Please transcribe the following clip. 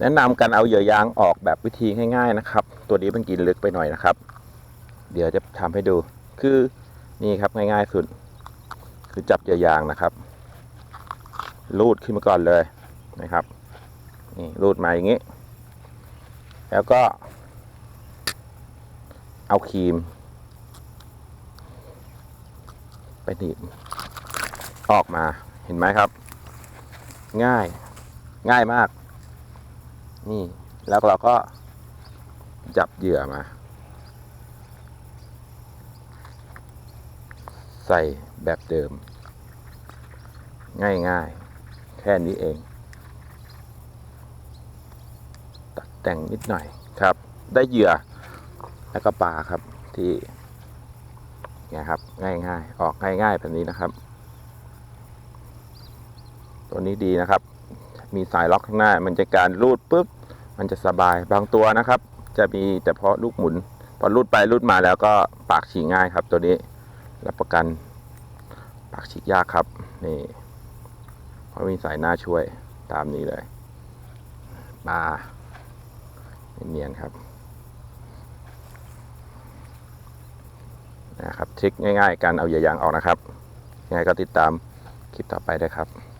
แนะนำการเอาเหยื่อยางออกแบบวิธีง่าย ๆนะครับ ตัวนี้มันกินลึกไปหน่อยนะครับ เดี๋ยวจะทำให้ดู คือนี่ครับง่ายๆสุด คือจับเหยื่อยางนะครับ รูดขึ้นมาก่อนเลยนะครับ นี่รูดมาอย่างนี้ แล้วก็ เอาครีม ไปหนีบออกมาเห็นไหมครับ ง่ายง่ายมาก นี่ แล้วเราก็จับเหยื่อมา ใส่แบบเดิม ง่ายๆ แค่นี้เอง ตัดแต่งนิดหน่อยครับ ได้เหยื่อ แล้วก็ปลาครับที่เนี่ยครับ ง่ายๆ ออกง่ายๆแบบนี้นะครับ ตัวนี้ดีนะครับ มีสายล็อกข้างหน้า มันจะการรูดปุ๊บ มันจะสบายบางตัวนะครับ จะมีแต่เพราะลูกหมุน พอรูดไปรูดมาแล้วก็ปากฉีกง่ายครับ ตัวนี้รับประกัน ปากฉีกยากครับนี่เพราะมีสายหน้าช่วยตามนี้เลยปลาเนียนครับนะครับทริคง่าย ๆ การเอาเหยื่อยางออกนะครับยังไงก็ติดตามคลิปต่อไปได้ครับ